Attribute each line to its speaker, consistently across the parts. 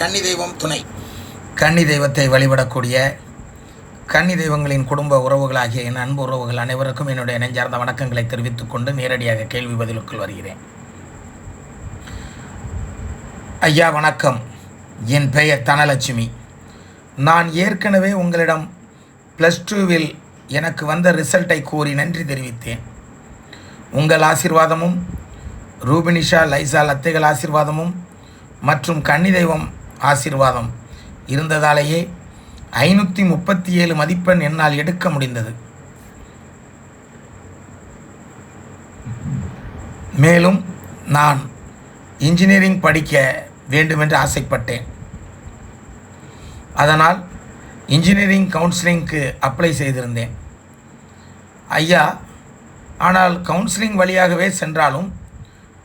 Speaker 1: கன்னி தெய்வம் துணை.
Speaker 2: கன்னி தெய்வத்தை வழிபடக்கூடிய கன்னி தெய்வங்களின் குடும்ப உறவுகளாகிய என் அன்பு உறவுகள் அனைவருக்கும் என்னுடைய நெஞ்சார்ந்த வணக்கங்களை தெரிவித்துக் கொண்டு நேரடியாக கேள்வி பதிலுக்குள் வருகிறேன். ஐயா வணக்கம். என் பெயர் தனலட்சுமி. நான் ஏற்கனவே உங்களிடம் ப்ளஸ் டூவில் எனக்கு வந்த ரிசல்ட்டை கூறி நன்றி தெரிவித்தேன். உங்கள் ஆசிர்வாதமும் ரூபினிஷா லைசால் அத்தைகள் ஆசீர்வாதமும் மற்றும் கன்னி தெய்வம் ஆசீர்வாதம் இருந்ததாலேயே ஐநூற்றி முப்பத்தி ஏழு மதிப்பெண் என்னால் எடுக்க முடிந்தது. மேலும் நான் இன்ஜினியரிங் படிக்க வேண்டுமென்று ஆசைப்பட்டேன். அதனால் இன்ஜினியரிங் கவுன்சிலிங்க்கு அப்ளை செய்திருந்தேன். ஐயா ஆனால் கவுன்சிலிங் வழியாகவே சென்றாலும்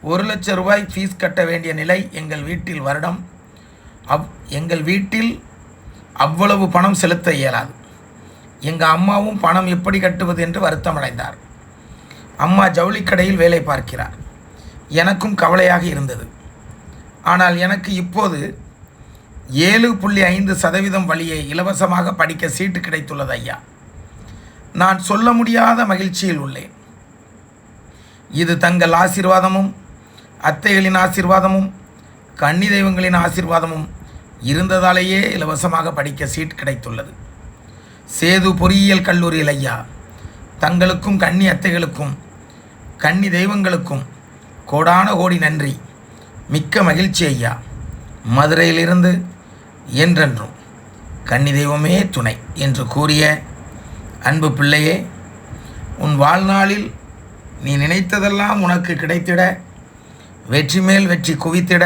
Speaker 2: ஒரு லட்சம் ரூபாய் ஃபீஸ் கட்ட வேண்டிய நிலை எங்கள் வீட்டில் வருடம் அவ் எங்கள் வீட்டில் அவ்வளவு பணம் செலுத்த இயலாது. எங்கள் அம்மாவும் பணம் எப்படி கட்டுவது என்று வருத்தமடைந்தார். அம்மா ஜவுளிக்கடையில் வேலை பார்க்கிறார். எனக்கும் கவலையாக இருந்தது. ஆனால் எனக்கு இப்போது ஏழு புள்ளி ஐந்து சதவீதம் வழியை இலவசமாக படிக்க சீட்டு கிடைத்துள்ளது ஐயா. நான் சொல்ல முடியாத மகிழ்ச்சியில் உள்ளேன். இது தங்கள் ஆசீர்வாதமும் அத்தைகளின் ஆசீர்வாதமும் கன்னி தெய்வங்களின் ஆசீர்வாதமும் இருந்ததாலேயே இலவசமாக படிக்க சீட் கிடைத்துள்ளது. சேது பொறியியல் கல்லூரியில் ஐயா. தங்களுக்கும் கன்னி அத்தைகளுக்கும் கன்னி தெய்வங்களுக்கும் கோடான கோடி நன்றி. மிக்க மகிழ்ச்சி ஐயா. மதுரையிலிருந்து என்றென்றும் கன்னி தெய்வமே துணை என்று கூறிய அன்பு பிள்ளையே உன் வாழ்நாளில் நீ நினைத்ததெல்லாம் உனக்கு கிடைத்திட வெற்றி மேல் வெற்றி குவித்திட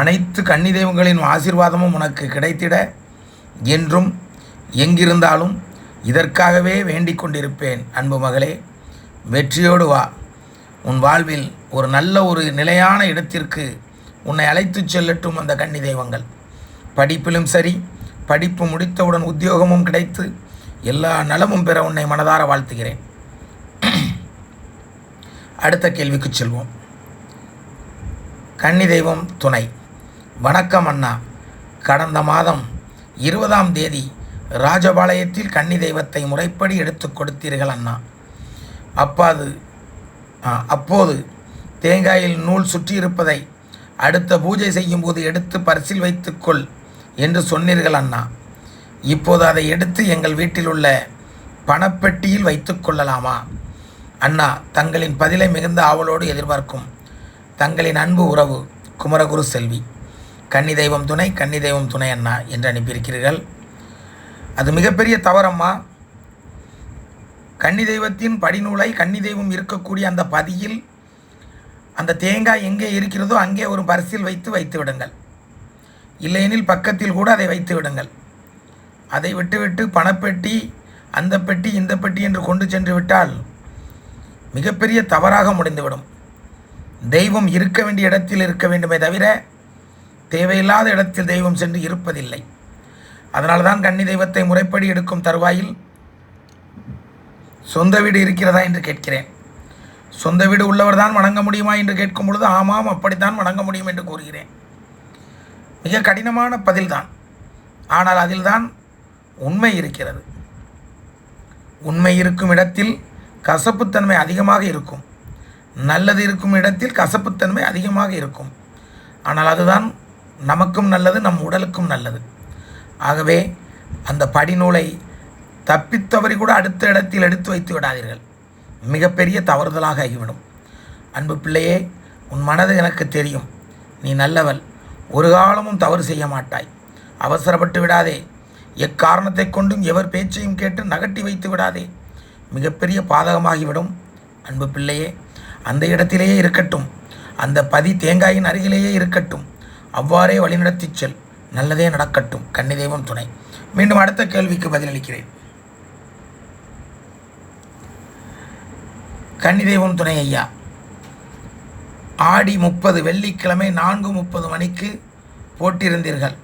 Speaker 2: அனைத்து கன்னி தெய்வங்களின் ஆசீர்வாதமும் உனக்கு கிடைத்திட என்றும் எங்கிருந்தாலும் இதற்காகவே வேண்டிக் கொண்டிருப்பேன். அன்பு மகளே வெற்றியோடு வா. உன் வாழ்வில் ஒரு நல்ல ஒரு நிலையான இடத்திற்கு உன்னை அழைத்துச் செல்லட்டும் அந்த கன்னி தெய்வங்கள் படிப்பிலும் சரி படிப்பு முடித்தவுடன் உத்தியோகமும் கிடைத்து எல்லா நலமும் பெற உன்னை மனதார வாழ்த்துகிறேன். அடுத்த கேள்விக்கு செல்வோம். கன்னி தெய்வம் துணை. வணக்கம் அண்ணா. கடந்த மாதம் இருபதாம் தேதி ராஜபாளையத்தில் கன்னி தெய்வத்தை முறைப்படி எடுத்து கொடுத்தீர்கள் அண்ணா. அப்பாது அப்போது தேங்காயில் நூல் சுற்றியிருப்பதை அடுத்த பூஜை செய்யும்போது எடுத்து பரிசில் வைத்துக்கொள் என்று சொன்னீர்கள் அண்ணா. இப்போது அதை எடுத்து எங்கள் வீட்டில் உள்ள பணப்பெட்டியில் வைத்துக்கொள்ளலாமா அண்ணா தங்களின் பதிலை மிகுந்த ஆவலோடு எதிர்பார்க்கும் தங்களின் அன்பு உறவு குமரகுரு செல்வி. கன்னி தெய்வம் துணை கன்னி தெய்வம் துணை அண்ணா என்று அனுப்பியிருக்கிறீர்கள். அது மிகப்பெரிய தவறம்மா. கன்னி தெய்வத்தின் படிநூலை கன்னி தெய்வம் இருக்கக்கூடிய அந்த பதியில் அந்த தேங்காய் எங்கே இருக்கிறதோ அங்கே ஒரு பரிசில் வைத்து வைத்து விடுங்கள். இல்லையெனில் பக்கத்தில் கூட அதை வைத்து விடுங்கள். அதை விட்டுவிட்டு பணப்பெட்டி அந்த பெட்டி இந்த பெட்டி என்று கொண்டு சென்று விட்டால் மிகப்பெரிய தவறாக முடிந்துவிடும். தெய்வம் இருக்க வேண்டிய இடத்தில் இருக்க வேண்டுமே தவிர தேவையில்லாத இடத்தில் தெய்வம் சென்று இருப்பதில்லை. அதனால்தான் கன்னி தெய்வத்தை முறைப்படி எடுக்கும் தருவாயில் சொந்த வீடு இருக்கிறதா? என்று கேட்கிறேன். சொந்த வீடு உள்ளவர் தான் வணங்க முடியுமா? என்று கேட்கும் பொழுது ஆமாம் அப்படித்தான் வணங்க முடியும் என்று கூறுகிறேன். மிக கடினமான பதில்தான். ஆனால் அதில்தான் உண்மை இருக்கிறது. உண்மை இருக்கும் இடத்தில் கசப்புத்தன்மை அதிகமாக இருக்கும். நல்லது இருக்கும் இடத்தில் கசப்புத்தன்மை அதிகமாக இருக்கும். ஆனால் அதுதான் நமக்கும் நல்லது நம் உடலுக்கும் நல்லது. ஆகவே அந்த படிநூலை தப்பித்தவறி கூட அடுத்த இடத்தில் எடுத்து வைத்து விடாதீர்கள். மிகப்பெரிய தவறுதலாக ஆகிவிடும். அன்பு பிள்ளையே உன் மனது எனக்கு தெரியும். நீ நல்லவள் ஒரு காலமும் தவறு செய்ய மாட்டாய். அவசரப்பட்டு விடாதே. எக்காரணத்தை கொண்டும் எவர் பேச்சையும் கேட்டு நகட்டி வைத்து விடாதே. மிகப்பெரிய பாதகமாகிவிடும். அன்பு பிள்ளையே அந்த இடத்திலேயே இருக்கட்டும். அந்த பதி தேங்காயின் அருகிலேயே இருக்கட்டும். அவ்வாறே வழிநடத்திச் செல். நல்லதே நடக்கட்டும் கன்னி தெய்வம் துணை. மீண்டும் அடுத்த கேள்விக்கு பதிலளிக்கிறேன். கன்னி தெய்வம் துணை ஐயா. ஆடி முப்பது வெள்ளிக்கிழமை நான்கு முப்பது மணிக்கு போட்டிருந்தீர்கள்.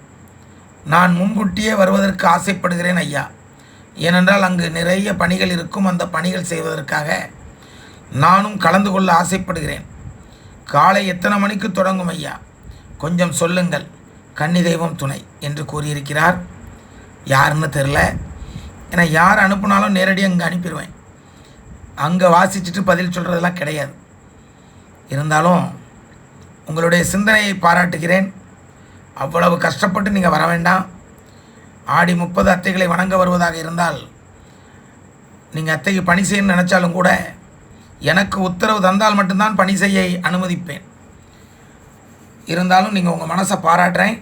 Speaker 2: நான் முன்கூட்டியே வருவதற்கு ஆசைப்படுகிறேன் ஐயா. ஏனென்றால் அங்கு நிறைய பணிகள் இருக்கும். அந்த பணிகள் செய்வதற்காக நானும் கலந்து கொள்ள ஆசைப்படுகிறேன். காலை எத்தனை மணிக்கு தொடங்கும் ஐயா? கொஞ்சம் சொல்லுங்கள். கன்னி தெய்வம் துணை என்று கூறியிருக்கிறார். யாருன்னு தெரில ஏன்னா யார் அனுப்புனாலும் நேரடியாக அங்கே அனுப்பிடுவேன் அங்கே வாசிச்சுட்டு பதில் சொல்கிறதெல்லாம் கிடையாது. இருந்தாலும் உங்களுடைய சிந்தனையை பாராட்டுகிறேன். அவ்வளவு கஷ்டப்பட்டு நீங்கள் வர வேண்டாம். ஆடி முப்பது அத்தைகளை வணங்க வருவதாக இருந்தால் நீங்கள் அத்தைக்கு பணி செய்யணும்னு நினச்சாலும் கூட எனக்கு உத்தரவு தந்தால் மட்டும்தான் பணி செய்ய அனுமதிப்பேன். இருந்தாலும் நீங்கள் உங்கள் மனசை பாராட்டுறேன்.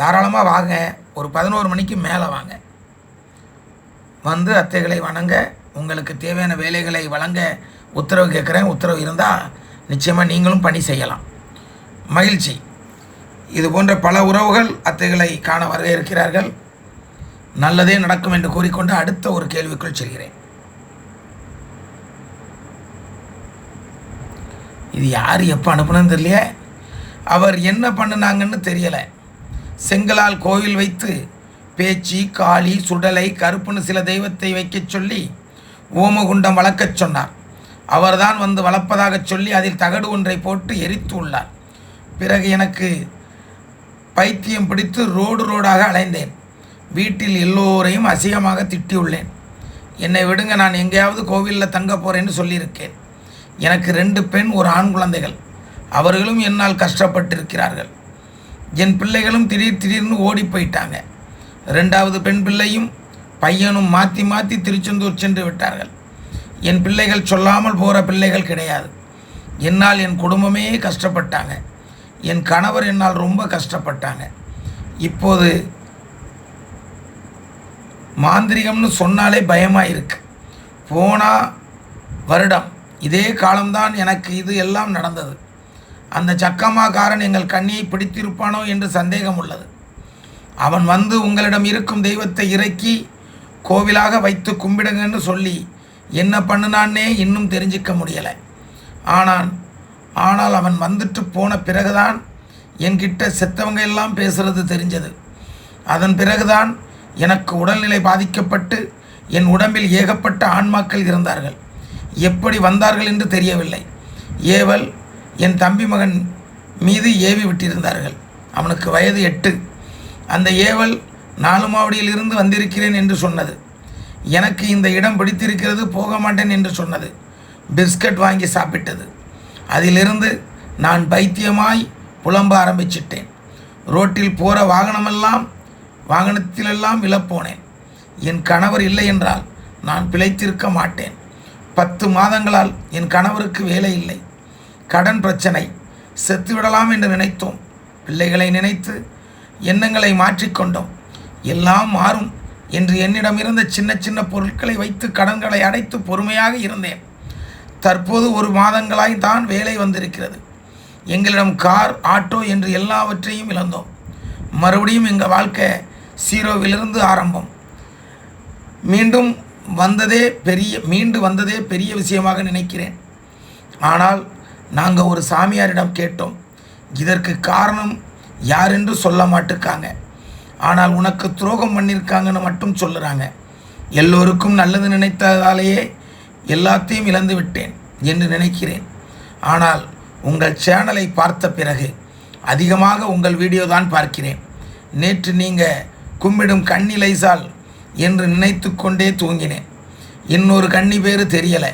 Speaker 2: தாராளமாக வாங்க. ஒரு பதினோரு மணிக்கு மேலே வாங்க. வந்து அத்தைகளை வணங்க. உங்களுக்கு தேவையான வேலைகளை வழங்க உத்தரவு கேட்குறேன். உத்தரவு இருந்தால் நிச்சயமாக நீங்களும் பணி செய்யலாம். மகிழ்ச்சி. இது போன்ற பல உறவுகள் அத்தைகளை காண வர இருக்கிறார்கள் நல்லதே நடக்கும் என்று கூறிக்கொண்டு அடுத்த ஒரு கேள்விக்குள் செல்கிறேன். இது யார் எப்போ அனுப்புனது தெரியலையே. அவர் என்ன பண்ணினாங்கன்னு தெரியலை. செங்கலால் கோவில் வைத்து பேச்சி காளி சுடலை கருப்புன்னு சில தெய்வத்தை வைக்கச் சொல்லி ஓமகுண்டம் வளர்க்கச் சொன்னார். அவர்தான் வந்து வளர்ப்பதாகச் சொல்லி அதில் தகடு ஒன்றை போட்டு எரித்து உள்ளார். பிறகு எனக்கு பைத்தியம் பிடித்து ரோடு ரோடாக அலைந்தேன். வீட்டில் எல்லோரையும் அசிங்கமாக திட்டியுள்ளேன் என்னை விடுங்க நான் எங்கேயாவது கோவிலில் தங்க போகிறேன்னு சொல்லியிருக்கேன். எனக்கு ரெண்டு பெண் ஒரு ஆண் குழந்தைகள். அவர்களும் என்னால் கஷ்டப்பட்டிருக்கிறார்கள். என் பிள்ளைகளும் திடீர் திடீர்னு ஓடி போயிட்டாங்க. ரெண்டாவது பெண் பிள்ளையும் பையனும் மாற்றி மாற்றி திருச்செந்தூர் சென்று விட்டார்கள். என் பிள்ளைகள் சொல்லாமல் போகிற பிள்ளைகள் கிடையாது. என்னால் என் குடும்பமே கஷ்டப்பட்டாங்க. என் கணவர் என்னால் ரொம்ப கஷ்டப்பட்டாங்க. இப்போது மாந்திரிகம்னு சொன்னாலே பயமாக இருக்கு போனால் வருடம். இதே காலம்தான் எனக்கு இது எல்லாம் நடந்தது. அந்த சக்கம்மாக்காரன் எங்கள் கண்ணியை பிடித்திருப்பானோ என்று சந்தேகம் உள்ளது அவன் வந்து உங்களிடம் இருக்கும் தெய்வத்தை இறக்கி கோவிலாக வைத்து கும்பிடுங்கன்னு சொல்லி என்ன பண்ணுனான்னே இன்னும் தெரிஞ்சிக்க முடியலை. ஆனால் ஆனால் அவன் வந்துட்டு போன பிறகுதான் என்கிட்ட செத்தவங்க எல்லாம் பேசுறது தெரிஞ்சது. அதன் பிறகுதான் எனக்கு உடல்நிலை பாதிக்கப்பட்டு என் உடம்பில் ஏகப்பட்ட ஆன்மாக்கள் இருந்தார்கள். எப்படி வந்தார்கள் என்று தெரியவில்லை. ஏவல் என் தம்பி மகன் மீது ஏவி விட்டிருந்தார்கள். அவனுக்கு வயது எட்டு. அந்த ஏவல் நாலுமாவடியிலிருந்து வந்திருக்கிறேன் என்று சொன்னது. எனக்கு இந்த இடம் பிடித்திருக்கிறது போக மாட்டேன் என்று சொன்னது. பிஸ்கட் வாங்கி சாப்பிட்டது. அதிலிருந்து நான் பைத்தியமாய் புலம்ப ஆரம்பிச்சிட்டேன். ரோட்டில் போகிற வாகனமெல்லாம் வாகனத்திலெல்லாம் விழப்போனேன் என் கணவர் இல்லை என்றால் நான் பிழைத்திருக்க மாட்டேன். பத்து மாதங்களால் என் கணவருக்கு வேலை இல்லை. கடன் பிரச்சனை. செத்து விடலாம் என்று நினைத்தோம். பிள்ளைகளை நினைத்து எண்ணங்களை மாற்றிக்கொண்டோம் எல்லாம் மாறும் என்று என்னிடம் இருந்த சின்ன சின்ன பொருட்களை வைத்து கடன்களை அடைத்து பொறுமையாக இருந்தேன். தற்போது ஒரு மாதங்களாய் தான் வேலை வந்திருக்கிறது. எங்களிடம் கார் ஆட்டோ என்று எல்லாவற்றையும் இழந்தோம். மறுபடியும் எங்கள் வாழ்க்கை சீரோவிலிருந்து ஆரம்பம். மீண்டும் வந்ததே பெரிய மீண்டு வந்ததே பெரிய விஷயமாக நினைக்கிறேன். ஆனால் நாங்கள் ஒரு சாமியாரிடம் கேட்டோம். இதற்கு காரணம் யாரென்று சொல்ல மாட்டுக்காங்க. ஆனால் உனக்கு துரோகம் பண்ணியிருக்காங்கன்னு மட்டும் சொல்லுறாங்க. எல்லோருக்கும் நல்லது நினைத்ததாலேயே எல்லாத்தையும் இழந்து விட்டேன் என்று நினைக்கிறேன். ஆனால் உங்கள் சேனலை பார்த்த பிறகு அதிகமாக உங்கள் வீடியோ தான் பார்க்கிறேன். நேற்று நீங்கள் கும்பிடும் கண்ணி லைசால் என்று நினைத்து கொண்டே தூங்கினேன். இன்னொரு கண்ணி பேர் தெரியலை.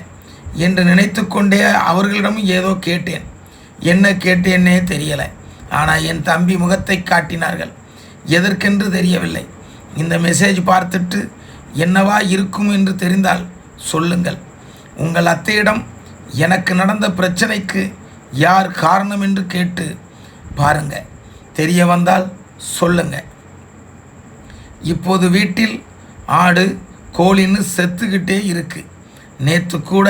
Speaker 2: என்று நினைத்து கொண்டே அவர்களிடமும் ஏதோ கேட்டேன். என்ன கேட்டேன்னே தெரியலை. ஆனால் என் தம்பி முகத்தை காட்டினார்கள். எதற்கென்று தெரியவில்லை. இந்த மெசேஜ் பார்த்துட்டு என்னவா இருக்கும் என்று தெரிந்தால் சொல்லுங்கள். உங்கள் அத்தையிடம் எனக்கு நடந்த பிரச்சனைக்கு யார் காரணம் என்று கேட்டு பாருங்க. தெரிய வந்தால் சொல்லுங்க. இப்போது வீட்டில் ஆடு கோழின்னு செத்துக்கிட்டே இருக்கு. நேற்று கூட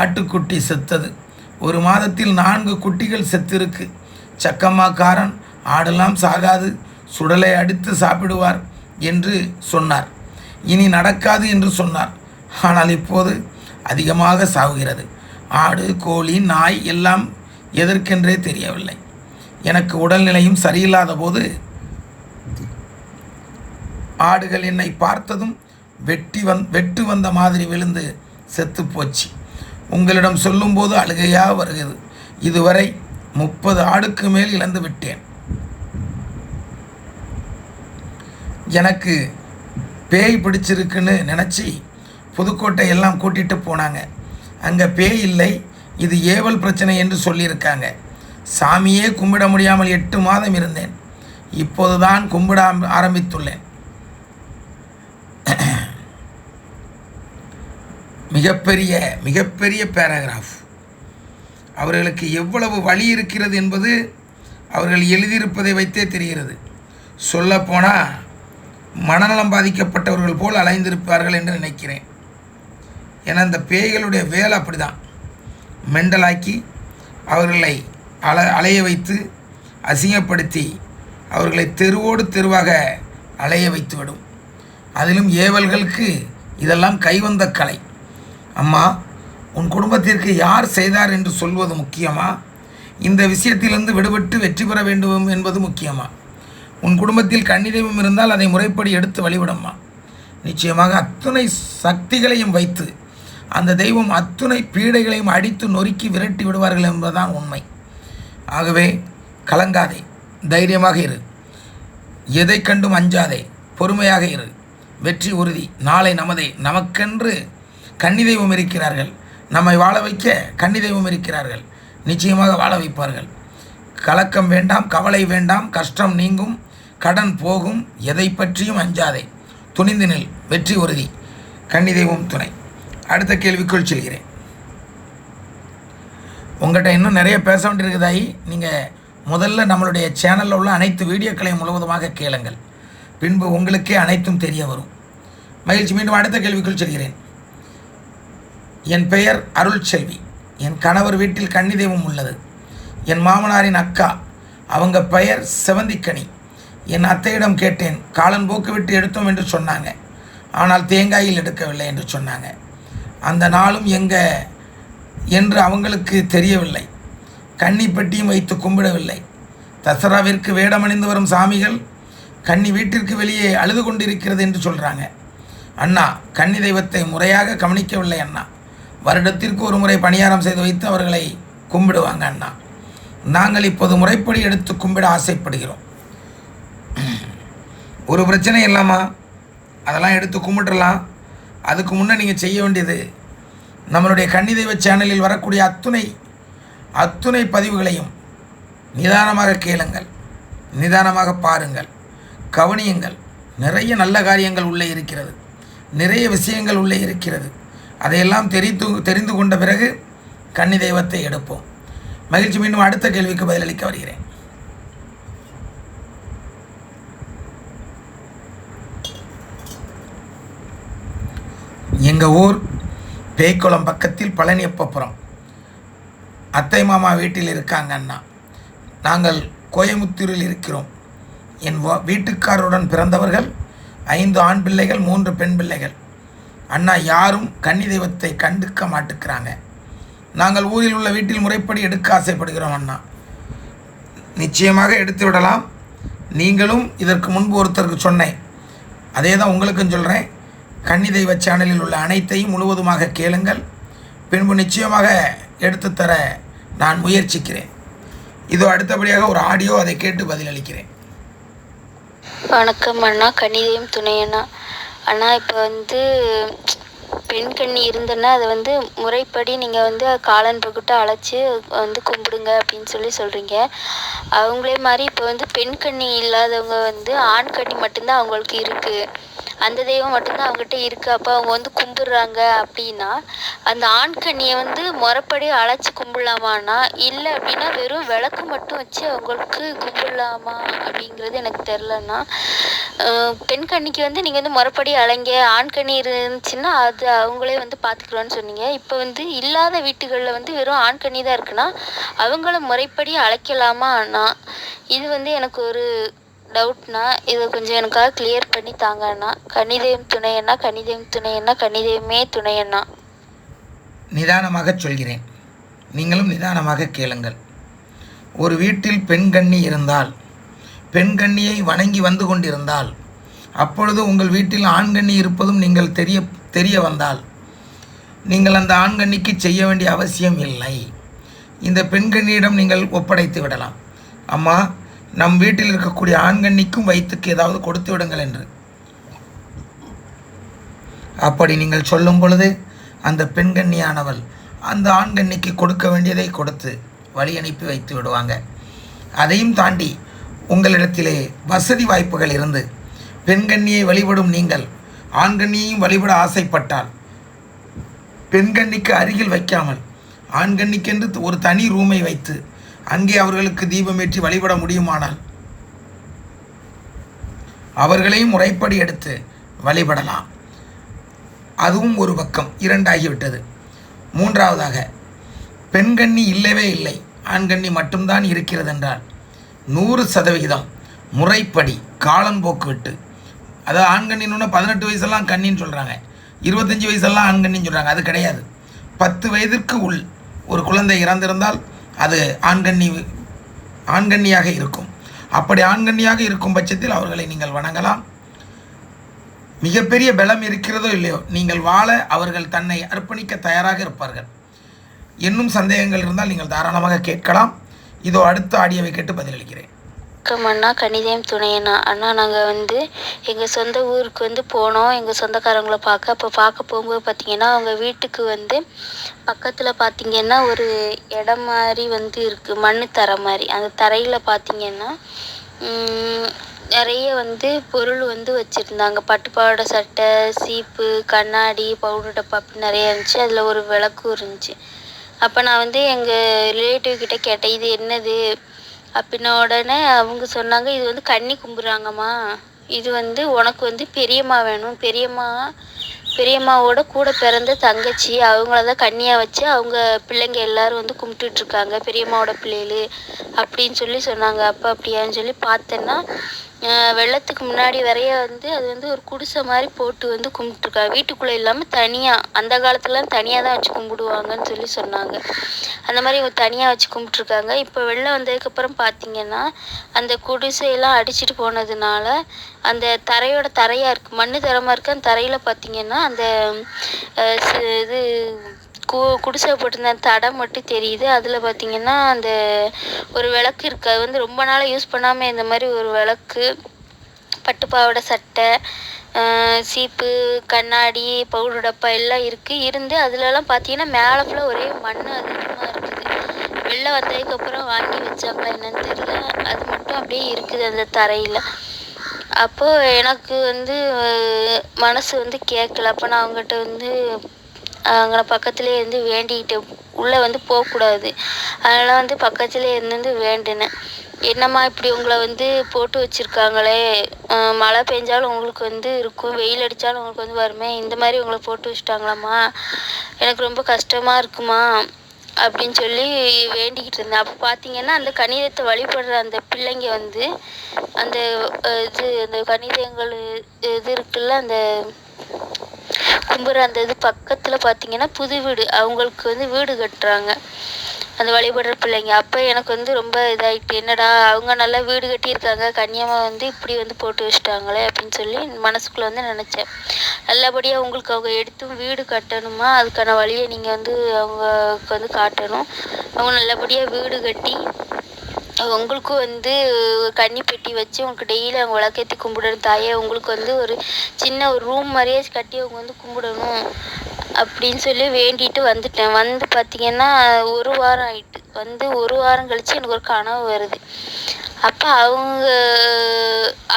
Speaker 2: ஆட்டுக்குட்டி செத்தது. ஒரு மாதத்தில் நான்கு குட்டிகள் செத்திருக்கு. சக்கம்மாக்காரன் ஆடெல்லாம் சாகாது சுடலை அடித்து சாப்பிடுவார் என்று சொன்னார். இனி நடக்காது என்று சொன்னார். ஆனால் இப்போது அதிகமாக சாகுகிறது. ஆடு கோழி நாய் எல்லாம் எதற்கென்றே தெரியவில்லை. எனக்கு உடல்நிலையும் சரியில்லாத போது ஆடுகள் என்னை பார்த்ததும் வெட்டி வந் வெட்டு வந்த மாதிரி விழுந்து செத்து போச்சு. உங்களிடம் சொல்லும்போது அழுகையாக வருகிறது. இதுவரை முப்பது ஆடுக்கு மேல் இழந்து விட்டேன். எனக்கு பேய் பிடிச்சிருக்குன்னு நினச்சி புதுக்கோட்டை எல்லாம் கூட்டிகிட்டு போனாங்க. அங்கே பேய் இல்லை இது ஏவல் பிரச்சனை என்று சொல்லியிருக்காங்க. சாமியே கும்பிட முடியாமல் எட்டு மாதம் இருந்தேன். இப்போதுதான் கும்பிட ஆரம்பித்துள்ளேன். மிகப்பெரிய மிகப்பெரிய பேராகிராஃப் அவர்களுக்கு எவ்வளவு வழி இருக்கிறது என்பது அவர்கள் எழுதியிருப்பதை வைத்தே தெரிகிறது. சொல்லப்போனால் மனநலம் பாதிக்கப்பட்டவர்கள் போல் அலைந்திருப்பார்கள் என்று நினைக்கிறேன். ஏன்னா இந்த பேய்களுடைய வேலை அப்படிதான். மெண்டலாக்கி அவர்களை அல அலைய வைத்து அசிங்கப்படுத்தி அவர்களை தெருவோடு தெருவாக அலைய வைத்துவிடும். அதிலும் ஏவல்களுக்கு இதெல்லாம் கைவந்த கலை. அம்மா உன் குடும்பத்திற்கு யார் செய்தார் என்று சொல்வது முக்கியமா? இந்த விஷயத்திலிருந்து விடுபட்டு வெற்றி பெற வேண்டும் என்பது முக்கியமா? உன் குடும்பத்தில் கன்னி தெய்வம் இருந்தால் அதை முறைப்படி எடுத்து வழிவிடம்மா நிச்சயமாக அத்துணை சக்திகளையும் வைத்து அந்த தெய்வம் அத்துணை பீடைகளையும் அடித்து நொறுக்கி விரட்டி விடுவார்கள் என்பதுதான் உண்மை. ஆகவே கலங்காதே தைரியமாக இரு. எதை கண்டும் அஞ்சாதே பொறுமையாக இரு. வெற்றி உறுதி நாளை நமதே. நமக்கென்று கன்னி தெய்வம் இருக்கிறார்கள். நம்மை வாழ வைக்க கன்னி தெய்வம் இருக்கிறார்கள். நிச்சயமாக வாழ வைப்பார்கள். கலக்கம் வேண்டாம் கவலை வேண்டாம் கஷ்டம் நீங்கும் கடன் போகும் எதை பற்றியும் அஞ்சாதே. துணிந்து நில் வெற்றி உறுதி. கன்னி தெய்வம் துணை. அடுத்த கேள்விக்குள் செல்கிறேன். உங்கள்கிட்ட இன்னும் நிறைய பேச வேண்டியிருக்குதாயி நீங்கள் முதல்ல நம்மளுடைய சேனலில் உள்ள அனைத்து வீடியோக்களையும் முழுவதுமாக கேளுங்கள். பின்பு உங்களுக்கே அனைத்தும் தெரிய வரும். மகிழ்ச்சி. மீண்டும் அடுத்த கேள்விக்குள் செல்கிறேன். என் பெயர் அருள் செல்வி என் கணவர் வீட்டில் கன்னி தெய்வம் உள்ளது. என் மாமனாரின் அக்கா. அவங்க பெயர் செவந்திக்கனி. என் அத்தையிடம் கேட்டேன் காலன் போக்கு விட்டு எடுத்தோம் என்று சொன்னாங்க. ஆனால் தேங்காயில் எடுக்கவில்லை என்று சொன்னாங்க. அந்த நாளும் எங்க என்று அவங்களுக்கு தெரியவில்லை. கன்னி பெட்டியும் வைத்து கும்பிடவில்லை. தசராவிற்கு வேடமணிந்து வரும் சாமிகள் கன்னி வீட்டிற்கு வெளியே அழுது கொண்டிருக்கிறது என்று சொல்கிறாங்க அண்ணா கன்னி தெய்வத்தை முறையாக கவனிக்கவில்லை அண்ணா. வருடத்திற்கு ஒரு முறை பணியாரம் செய்து வைத்து அவர்களை கும்பிடுவாங்க அண்ணா. நாங்கள் இப்போது முறைப்படி எடுத்து கும்பிட ஆசைப்படுகிறோம். ஒரு பிரச்சனை இல்லாமா அதெல்லாம் எடுத்து கும்பிட்டுடலாம் அதுக்கு முன்னே நீங்கள் செய்ய வேண்டியது நம்மளுடைய கன்னிதெய்வ சேனலில் வரக்கூடிய அத்துணை அத்துணை பதிவுகளையும் நிதானமாக கேளுங்கள் நிதானமாக பாருங்கள் கவனியுங்கள். நிறைய நல்ல காரியங்கள் உள்ளே இருக்கிறது நிறைய விஷயங்கள் உள்ளே இருக்கிறது. அதையெல்லாம் தெரிந்து தெரிந்து கொண்ட பிறகு கன்னி தெய்வத்தை எடுப்போம். மகிழ்ச்சி மீண்டும் அடுத்த கேள்விக்கு பதிலளிக்க வருகிறேன். எங்கள் ஊர் பேய்க்குளம் பக்கத்தில் பழனியப்பபுரம். அத்தை மாமா வீட்டில் இருக்காங்க அண்ணா. நாங்கள் கோயமுத்தூரில் இருக்கிறோம். என் வா- வீட்டுக்காரருடன் பிறந்தவர்கள் ஐந்து ஆண் பிள்ளைகள் மூன்று பெண் பிள்ளைகள். அண்ணா யாரும் கன்னி தெய்வத்தை கண்டுக்க மாட்டுக்கிறாங்க. நாங்கள் ஊரில் உள்ள வீட்டில் முறைப்படி எடுக்க ஆசைப்படுகிறோம் அண்ணா. நிச்சயமாக எடுத்து விடலாம். நீங்களும் இதற்கு முன்பு ஒருத்தருக்கு சொன்னேன். அதே தான் உங்களுக்கும் சொல்கிறேன் கன்னி தெய்வ சேனலில் உள்ள அனைத்தையும் முழுவதுமாக கேளுங்கள். பின்பு நிச்சயமாக எடுத்துத்தர நான் முயற்சிக்கிறேன். இதோ அடுத்தபடியாக ஒரு ஆடியோ அதை கேட்டு பதிலளிக்கிறேன்.
Speaker 1: வணக்கம் அண்ணா. கணிதம் துணை அண்ணா. ஆனால் இப்போ வந்து பெண் கண்ணி இருந்ததுன்னா அதை வந்து முறைப்படி நீங்கள் வந்து காலன் பகுட்டை அழைச்சி வந்து கும்பிடுங்க அப்படின்னு சொல்லி சொல்கிறீங்க அவங்களே மாதிரி இப்போ வந்து பெண் கண்ணி இல்லாதவங்க வந்து ஆண் கண்ணி மட்டும்தான் அவங்களுக்கு இருக்குது அந்த தெய்வம் மட்டும்தான் அவங்ககிட்ட இருக்குது அப்போ அவங்க வந்து கும்பிடுறாங்க அப்படின்னா அந்த ஆண் கண்ணியை வந்து முறைப்படி அழைச்சி கும்பிடலாமான்னா இல்லை அப்படின்னா வெறும் விளக்கு மட்டும் வச்சு அவங்களுக்கு கும்பிடலாமா அப்படிங்கிறது எனக்கு தெரிலன்னா பெண் கண்ணிக்கு வந்து நீங்கள் வந்து முறைப்படி அலைங்க ஆண் கண்ணி இருந்துச்சுன்னா அது அவங்களே வந்து பார்த்துக்குறோன்னு சொன்னீங்க. இப்போ வந்து இல்லாத வீட்டுகளில் வந்து வெறும் ஆண் கண்ணி தான் இருக்குன்னா அவங்கள முறைப்படி அழைக்கலாமா அண்ணா இது வந்து எனக்கு ஒரு டவுட்னா இதை கொஞ்சம் எனக்காக கிளியர் பண்ணி தாங்கண்ணா. கணிதம் துணையண்ணா கணிதம் துணையண்ணா கணிதமே துணையண்ணா.
Speaker 2: நிதானமாக சொல்கிறேன். நீங்களும் நிதானமாக கேளுங்கள். ஒரு வீட்டில் பெண் இருந்தால் பெண் கண்ணியை வணங்கி வந்து கொண்டிருந்தால் அப்பொழுது உங்கள் வீட்டில் ஆண்கண்ணி இருப்பதும் நீங்கள் தெரிய தெரிய வந்தால் நீங்கள் அந்த ஆண்கண்ணிக்கு செய்ய வேண்டிய அவசியம் இல்லை. இந்த பெண்கண்ணியிடம் நீங்கள் ஒப்படைத்து விடலாம். அம்மா நம் வீட்டில் இருக்கக்கூடிய ஆண்கண்ணிக்கும் வயிற்றுக்கு ஏதாவது கொடுத்து விடுங்கள் என்று. அப்படி நீங்கள் சொல்லும் பொழுது அந்த பெண்கண்ணியானவள் அந்த ஆண்கண்ணிக்கு கொடுக்க வேண்டியதை கொடுத்து வழி அனுப்பி வைத்து விடுவாங்க. அதையும் தாண்டி உங்களிடத்திலே வசதி வாய்ப்புகள் இருந்து பெண்கண்ணியை வழிபடும் நீங்கள் ஆண்கண்ணியையும் வழிபட ஆசைப்பட்டால் பெண்கண்ணிக்கு அருகில் வைக்காமல் ஆண்கண்ணிக்கென்று ஒரு தனி ரூமை வைத்து அங்கே அவர்களுக்கு தீபமேற்றி வழிபட முடியுமானால் அவர்களையும் முறைப்படி எடுத்து வழிபடலாம். அதுவும் ஒரு பக்கம். இரண்டாகிவிட்டது. மூன்றாவதாக பெண்கண்ணி இல்லவே இல்லை. ஆண்கண்ணி மட்டும்தான் இருக்கிறது என்றால் நூறு சதவிகிதம் முறைப்படி காலம் போக்குவிட்டு அதாவது ஆண்கண்ணின்னு பதினெட்டு வயசெல்லாம் கண்ணின்னு சொல்கிறாங்க இருபத்தஞ்சி வயசெல்லாம் ஆண்கண்ணின்னு சொல்கிறாங்க அது கிடையாது. பத்து வயதிற்கு உள் ஒரு குழந்தை இறந்திருந்தால் அது ஆண்கண்ணி ஆண்கண்ணியாக இருக்கும். அப்படி ஆண்கண்ணியாக இருக்கும் பட்சத்தில் அவர்களை நீங்கள் வணங்கலாம். மிகப்பெரிய பலம் இருக்கிறதோ இல்லையோ நீங்கள் வாழ அவர்கள் தன்னை அர்ப்பணிக்க தயாராக இருப்பார்கள். இன்னும் சந்தேகங்கள் இருந்தால் நீங்கள் தாராளமாக கேட்கலாம். இதோ அடுத்த ஆடியோவை கேட்டு பதிலளிக்கிறேன்.
Speaker 1: வணக்கம் அண்ணா கணிதம் துணையண்ணா அண்ணா நாங்கள் வந்து எங்கள் சொந்த ஊருக்கு வந்து போனோம். எங்கள் சொந்தக்காரங்களை பார்க்க. அப்போ பார்க்க போகும்போது பார்த்தீங்கன்னா அவங்க வீட்டுக்கு வந்து பக்கத்தில் பார்த்தீங்கன்னா ஒரு இடம் மாதிரி வந்து இருக்குது மண் தர மாதிரி. அந்த தரையில் பார்த்தீங்கன்னா நிறைய வந்து பொருள் வந்து வச்சுருந்தாங்க. பட்டுப்பாவாடை சட்டை சீப்பு கண்ணாடி பவுடர் டப்பா அப்படி நிறைய இருந்துச்சு. அதில் ஒரு விளக்கும் இருந்துச்சு. அப்போ நான் வந்து எங்கள் ரிலேட்டிவ் கிட்டே கேட்டேன் இது என்னது? அப்படின்ன உடனே அவங்க சொன்னாங்க இது வந்து கன்னி கும்பிட்றாங்கம்மா. இது வந்து உனக்கு வந்து பெரியம்மா வேணும். பெரியம்மா பெரியம்மாவோட கூட பிறந்த தங்கச்சி அவங்கள தான் கன்னியாக வச்சு அவங்க பிள்ளைங்க எல்லாரும் வந்து கும்பிட்டுட்ருக்காங்க. பெரியம்மாவோட பிள்ளைகள் அப்படின்னு சொல்லி சொன்னாங்க. அப்போ அப்படியான்னு சொல்லி பார்த்தேன்னா வெள்ளத்துக்கு முன்னாடி வரைய வந்து அது வந்து ஒரு குடிசை மாதிரி போட்டு வந்து கும்பிட்டுருக்காங்க. வீட்டுக்குள்ளே இல்லாமல் தனியாக அந்த காலத்துலலாம் தனியாக தான் வச்சு கும்பிடுவாங்கன்னு சொல்லி சொன்னாங்க. அந்த மாதிரி இவங்க தனியாக வச்சு கும்பிட்ருக்காங்க இப்போ வெள்ளம் வந்ததுக்கப்புறம் பார்த்தீங்கன்னா அந்த குடிசையெல்லாம் அடிச்சுட்டு போனதுனால அந்த தரையோட தரையாக இருக்குது மண் தரமாக இருக்குது அந்த தரையில் பார்த்தீங்கன்னா அந்த இது கு குடிசை போட்டிருந்த தடை தடம் மட்டும் தெரியுது. அதில் பார்த்தீங்கன்னா அந்த ஒரு விளக்கு இருக்குது அது வந்து ரொம்ப நாளாக யூஸ் பண்ணாமல் இந்த மாதிரி ஒரு விளக்கு பட்டு பாவாடை சட்டை சீப்பு கண்ணாடி பவுடர் டப்பா எல்லாம் இருக்குது இருந்து அதுலலாம் பார்த்தீங்கன்னா மேலே ஃபுல்லாக ஒரே மண் அதிகமாக இருக்குது. வெளில வந்ததுக்கப்புறம் வாங்கி வச்சாங்களா என்னன்னு தெரியல. அது மட்டும் அப்படியே இருக்குது அந்த தரையில். அப்போது எனக்கு வந்து மனசு வந்து கேட்கல அப்போ நான் அவங்ககிட்ட வந்து அங்கே பக்கத்துலேயே இருந்து வேண்டிக்கிட்டு உள்ளே வந்து போகக்கூடாது. அதனால் வந்து பக்கத்துலேயே இருந்து வேண்டினேன். என்னம்மா இப்படி உங்களை வந்து போட்டு வச்சுருக்காங்களே? மழை பெஞ்சாலும் உங்களுக்கு வந்து இருக்கும். வெயில் அடித்தாலும் உங்களுக்கு வந்து வருமே? இந்த மாதிரி உங்களை போட்டு வச்சுட்டாங்களாம்மா? எனக்கு ரொம்ப கஷ்டமாக இருக்குமா? அப்படின்னு சொல்லி வேண்டிக்கிட்டு இருந்தேன். அப்போ பார்த்தீங்கன்னா அந்த கணிதத்தை வழிபடுற அந்த பிள்ளைங்க வந்து அந்த இது அந்த கணிதங்கள் இது இருக்குல்ல அந்த கும்புற அந்த இது பக்கத்தில் பார்த்தீங்கன்னா புது வீடு. அவங்களுக்கு வந்து வீடு கட்டுறாங்க. அந்த வழிபடுற பிள்ளைங்க. அப்போ எனக்கு வந்து ரொம்ப இதாயிட்டு என்னடா அவங்க நல்லா வீடு கட்டியிருக்காங்க. கன்னியமாக வந்து இப்படி வந்து போட்டு வச்சுட்டாங்களே அப்படின்னு சொல்லி மனசுக்குள்ளே வந்து நினச்சேன். நல்லபடியாக உங்களுக்கு அவங்க எடுத்தும் வீடு கட்டணுமா? அதுக்கான வழியை நீங்கள் வந்து அவங்களுக்கு வந்து காட்டணும். அவங்க நல்லபடியாக வீடு கட்டி உங்களுக்கும் வந்து கன்னி பெட்டி வச்சு உங்களுக்கு டெய்லி அவங்க விளக்கேற்றி கும்பிடணும் தாயே உங்களுக்கு வந்து ஒரு சின்ன ஒரு ரூம் மாதிரியே கட்டி அவங்க வந்து கும்பிடணும். அப்படின்னு சொல்லி வேண்டிட்டு வந்துட்டேன். வந்து பார்த்தீங்கன்னா ஒரு வாரம் ஆயிட்டு. வந்து ஒரு வாரம் கழித்து எனக்கு ஒரு கனவு வருது. அப்போ அவங்க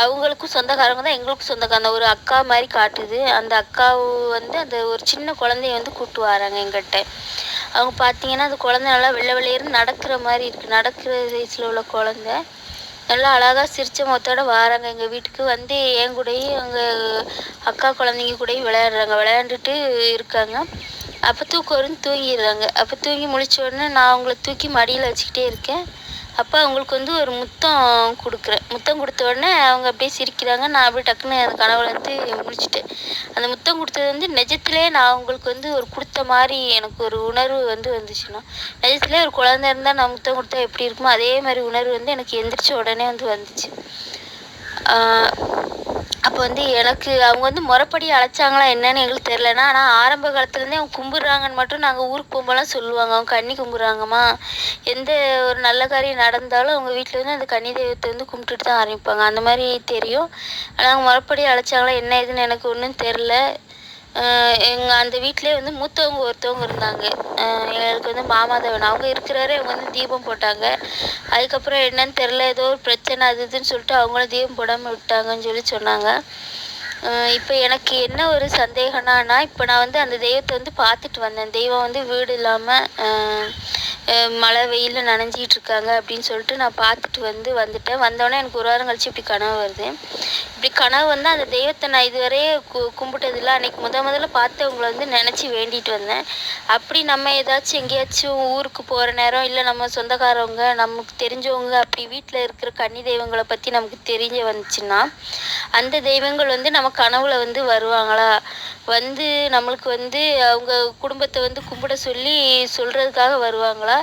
Speaker 1: அவங்களுக்கும் சொந்தக்காரங்க தான் எங்களுக்கும் சொந்தக்காரங்க. ஒரு அக்கா மாதிரி காட்டுது. அந்த அக்கா வந்து அந்த ஒரு சின்ன குழந்தைய வந்து கூட்டு வராங்க எங்கிட்ட. அவங்க பார்த்தீங்கன்னா அந்த குழந்தை நல்லா வெள்ளை வெளியேறு நடக்கிற மாதிரி இருக்குது நடக்கிற சைஸில் உள்ள குழந்தை. நல்லா அழகாக சிரித்த முகத்தோட வராங்க. எங்கள் வீட்டுக்கு வந்து என் கூடயும் எங்கள் அக்கா குழந்தைங்க கூடயும் விளையாடுறாங்க. விளையாண்டுட்டு இருக்காங்க. அப்போ தூக்கம் வரும்னு தூங்கிடுறாங்க. அப்போ தூங்கி முழிச்ச உடனே நான் அவங்கள தூக்கி மடியில் வச்சுக்கிட்டே இருக்கேன். அப்போ அவங்களுக்கு வந்து ஒரு முத்தம் கொடுக்குறேன். முத்தம் கொடுத்த உடனே அவங்க அப்படியே சிரிக்கிறாங்க. நான் அப்படியே டக்குன்னு அந்த கனவுல வந்து முடிச்சிட்டேன் அந்த முத்தம் கொடுத்தது வந்து நிஜத்திலே நான் அவங்களுக்கு வந்து ஒரு கொடுத்த மாதிரி எனக்கு ஒரு உணர்வு வந்து வந்துச்சுன்னா நிஜத்திலே ஒரு குழந்தை இருந்தால் நான் முத்தம் கொடுத்தா எப்படி இருக்குமோ அதே மாதிரி உணர்வு வந்து எனக்கு எந்திரிச்ச உடனே வந்து வந்துச்சு. அப்போ வந்து எனக்கு அவங்க வந்து முறைப்படி அழைச்சாங்களா என்னன்னு எங்களுக்கு தெரிலனா ஆனால் ஆரம்ப காலத்துலேருந்தே அவங்க கும்பிட்றாங்கன்னு மட்டும் நாங்கள் ஊருக்கு போகும்போதெல்லாம் சொல்லுவாங்க. அவங்க கன்னி கும்பிட்றாங்கம்மா. எந்த ஒரு நல்ல காரியம் நடந்தாலும் அவங்க வீட்டில் வந்து அந்த கன்னி தெய்வத்தை வந்து கும்பிட்டுட்டு தான் ஆரம்பிப்பாங்க. அந்த மாதிரி தெரியும். ஆனால் அவங்க முறைப்படி அழைச்சாங்களா என்ன ஏதுன்னு எனக்கு ஒன்றும் தெரில எங்கள் அந்த வீட்டிலே வந்து மூத்தவங்க ஒருத்தவங்க இருந்தாங்க. எங்களுக்கு வந்து மாமாதேவன். அவங்க இருக்கிறாரு அவங்க வந்து தீபம் போட்டாங்க. அதுக்கப்புறம் என்னன்னு தெரில ஏதோ ஒரு பிரச்சனை அது இதுன்னு சொல்லிட்டு அவங்களும் தீபம் போடாமல் விட்டாங்கன்னு சொல்லி சொன்னாங்க. இப்போ எனக்கு என்ன ஒரு சந்தேகம்னா இப்போ நான் வந்து அந்த தெய்வத்தை வந்து பார்த்துட்டு வந்தேன். தெய்வம் வந்து வீடு இல்லாமல் மழை வெயிலில் நனைஞ்சிட்டு இருக்காங்க அப்படின்னு சொல்லிட்டு நான் பார்த்துட்டு வந்து வந்துட்டேன். வந்தோடனே எனக்கு ஒரு வாரம் கழிச்சு இப்படி கனவு வருது. இப்படி கனவு வந்து அந்த தெய்வத்தை நான் இதுவரையே கு கும்பிட்டதில்ல. அன்னைக்கு முத முதல்ல பார்த்து அவங்கள வந்து நினச்சி வேண்டிட்டு வந்தேன். அப்படி நம்ம ஏதாச்சும் எங்கேயாச்சும் ஊருக்கு போகிற நேரம் இல்லை நம்ம சொந்தக்காரவங்க நமக்கு தெரிஞ்சவங்க அப்படி வீட்டில் இருக்கிற கன்னி தெய்வங்களை பற்றி நமக்கு தெரிய வந்துச்சுன்னா அந்த தெய்வங்கள் வந்து நமக்கு கனவுல வந்து வருவாங்களா? வந்து நம்மளுக்கு வந்து அவங்க குடும்பத்தை வந்து கும்பிட சொல்லி சொல்கிறதுக்காக வருவாங்களா?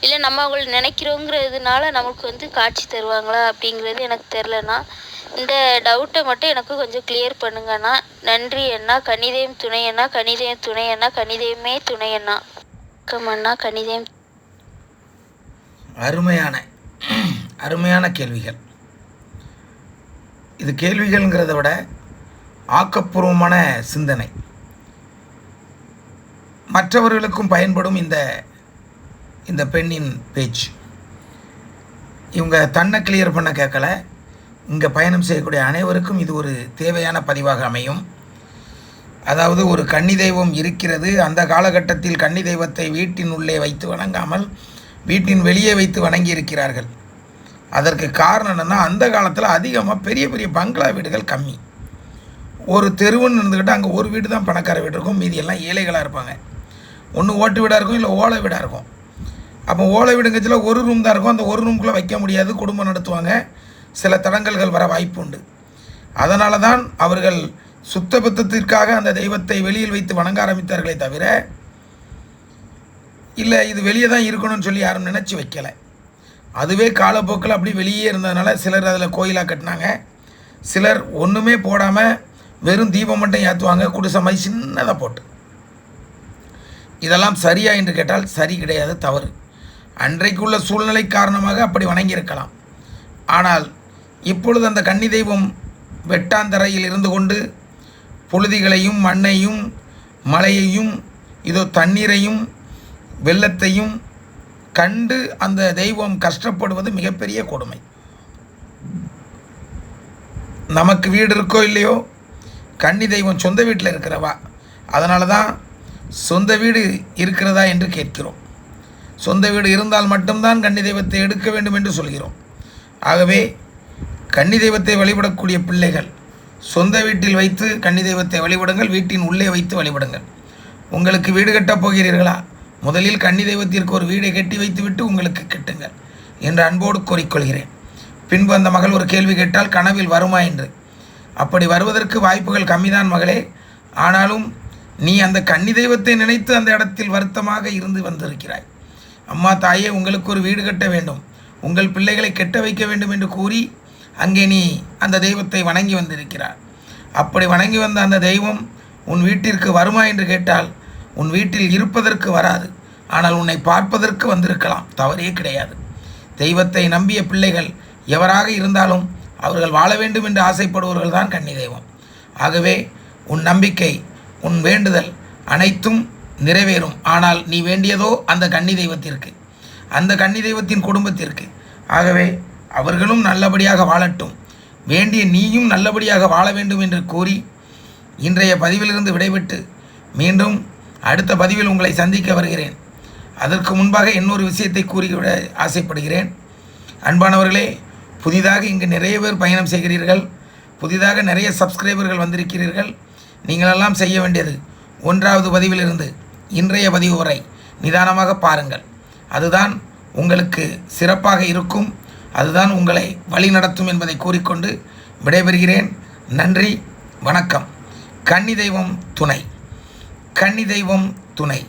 Speaker 1: இல்லை நம்ம அவங்கள நினைக்கிறோங்கிறதுனால நமக்கு வந்து காட்சி தருவாங்களா? அப்படிங்கிறது எனக்கு தெரிலண்ணா இந்த டவுட்டை மட்டும் எனக்கு கொஞ்சம் கிளியர் பண்ணுங்கண்ணா. நன்றி அண்ணா. கணிதயம் துணை அண்ணா கணிதயம் துணை அண்ணா கணிதயமே துணை அண்ணா அண்ணா கணிதயம்
Speaker 2: அருமையான அருமையான கேள்விகள். இது கேள்விகள்ங்கிறத விட ஆக்கப்பூர்வமான சிந்தனை. மற்றவர்களுக்கும் பயன்படும் இந்த இந்த பெண்ணின் பேச்சு. இவங்க தன்னை கிளியர் பண்ண கேட்கல. இங்கே பயணம் செய்யக்கூடிய அனைவருக்கும் இது ஒரு தேவையான பதிவாக அமையும். அதாவது ஒரு கன்னி தெய்வம் இருக்கிறது. அந்த காலகட்டத்தில் கன்னி தெய்வத்தை வீட்டின் உள்ளே வைத்து வணங்காமல் வீட்டின் வெளியே வைத்து வணங்கி இருக்கிறார்கள். அதற்கு காரணம் என்னென்னா அந்த காலத்தில் அதிகமாக பெரிய பெரிய பங்களா வீடுகள் கம்மி. ஒரு தெருவுன்னு இருந்துக்கிட்டால் அங்கே ஒரு வீடு தான் பணக்கார வீடு இருக்கும். மீதி எல்லாம் ஏழைகளாக இருப்பாங்க. ஒன்று ஓட்டு வீடாக இருக்கும் இல்லை ஓலை வீடாக இருக்கும். அப்போ ஓலை வீடுங்கச்சில் ஒரு ரூம் தான் இருக்கும். அந்த ஒரு ரூம்குள்ளே வைக்க முடியாது குடும்பம் நடத்துவாங்க. சில தடங்கல்கள் வர வாய்ப்பு உண்டு. அதனால தான் அவர்கள் சுத்தபத்தத்திற்காக அந்த தெய்வத்தை வெளியில் வைத்து வணங்க ஆரம்பித்தார்களே தவிர இல்லை இது வெளியே தான் இருக்கணும்னு சொல்லி யாரும் நினச்சி வைக்கலை. அதுவே காலப்போக்கில் அப்படி வெளியே இருந்ததுனால சிலர் அதில் கோயிலாக கட்டினாங்க. சிலர் ஒன்றுமே போடாமல் வெறும் தீபம் மட்டும் ஏற்றுவாங்க குடிசை மாதிரி சின்னதாக போட்டு. இதெல்லாம் சரியா என்று கேட்டால் சரி கிடையாது தவறு. அன்றைக்குள்ள சூழ்நிலை காரணமாக அப்படி வணங்கியிருக்கலாம். ஆனால் இப்பொழுது அந்த கன்னி தெய்வம் வெட்டாந்தரையில் இருந்து கொண்டு புழுதிகளையும் மண்ணையும் மலையையும் இதோ தண்ணீரையும் வெள்ளத்தையும் கண்டு அந்த தெய்வம் கஷ்டப்படுவது மிகப்பெரிய கொடுமை. நமக்கு வீடு இருக்கோ இல்லையோ கன்னி தெய்வம் சொந்த வீட்டில் இருக்கிறவா? அதனால தான் சொந்த வீடு இருக்கிறதா என்று கேட்கிறோம். சொந்த வீடு இருந்தால் மட்டும்தான் கன்னி தெய்வத்தை எடுக்க வேண்டும் என்று சொல்கிறோம். ஆகவே கன்னி தெய்வத்தை வழிபடக்கூடிய பிள்ளைகள் சொந்த வீட்டில் வைத்து கன்னி தெய்வத்தை வழிபடுங்கள் வீட்டின் உள்ளே வைத்து வழிபடுங்கள். உங்களுக்கு வீடு கட்டப் போகிறீர்களா? முதலில் கன்னி தெய்வத்திற்கு ஒரு வீடை கட்டி வைத்துவிட்டு உங்களுக்கு கட்டுங்கள் என்று அன்போடு கோரிக்கொள்கிறேன். பின்பு அந்த மகள் ஒரு கேள்வி கேட்டால் கனவில் வருமா? என்று. அப்படி வருவதற்கு வாய்ப்புகள் கம்மிதான் மகளே. ஆனாலும் நீ அந்த கன்னி தெய்வத்தை நினைத்து அந்த இடத்தில் வருத்தமாக இருந்து வந்திருக்கிறாய். அம்மா தாயே உங்களுக்கு ஒரு வீடு கட்ட வேண்டும். உங்கள் பிள்ளைகளை கெட்ட வைக்க வேண்டும் என்று கூறி அங்கே நீ அந்த தெய்வத்தை வணங்கி வந்திருக்கிறார் அப்படி வணங்கி வந்த அந்த தெய்வம் உன் வீட்டிற்கு வருமா? என்று கேட்டால் உன் வீட்டில் இருப்பதற்கு வராது. ஆனால் உன்னை பார்ப்பதற்கு வந்திருக்கலாம். தவறே கிடையாது. தெய்வத்தை நம்பிய பிள்ளைகள் எவராக இருந்தாலும் அவர்கள் வாழ வேண்டும் என்று ஆசைப்படுபவர்கள் தான் கன்னி தெய்வம் ஆகவே உன் நம்பிக்கை உன் வேண்டுதல் அனைத்தும் நிறைவேறும். ஆனால் நீ வேண்டியதோ அந்த கன்னி தெய்வத்திற்கு அந்த கன்னி தெய்வத்தின் குடும்பத்திற்கு. ஆகவே அவர்களும் நல்லபடியாக வாழட்டும். வேண்டிய நீயும் நல்லபடியாக வாழ வேண்டும் என்று கூறி இன்றைய பதிவிலிருந்து விடைபெற்று மீண்டும் அடுத்த பதிவில் உங்களை சந்திக்க வருகிறேன். அதற்கு முன்பாக இன்னொரு விஷயத்தை கூறிவிட ஆசைப்படுகிறேன். அன்பானவர்களே புதிதாக இங்கு நிறைய பேர் பயணம் செய்கிறீர்கள். புதிதாக நிறைய சப்ஸ்கிரைபர்கள் வந்திருக்கிறீர்கள். நீங்களெல்லாம் செய்ய வேண்டியது ஒன்றாவது பதிவிலிருந்து இன்றைய பதிவு வரை நிதானமாக பாருங்கள். அதுதான் உங்களுக்கு சிறப்பாக இருக்கும். அதுதான் உங்களை வழிநடத்தும் என்பதை கூறிக்கொண்டு விடைபெறுகிறேன். நன்றி வணக்கம். கன்னி தெய்வம் துணை. கன்னி தெய்வம் துணை.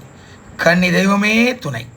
Speaker 2: கன்னி தெய்வமே துணை.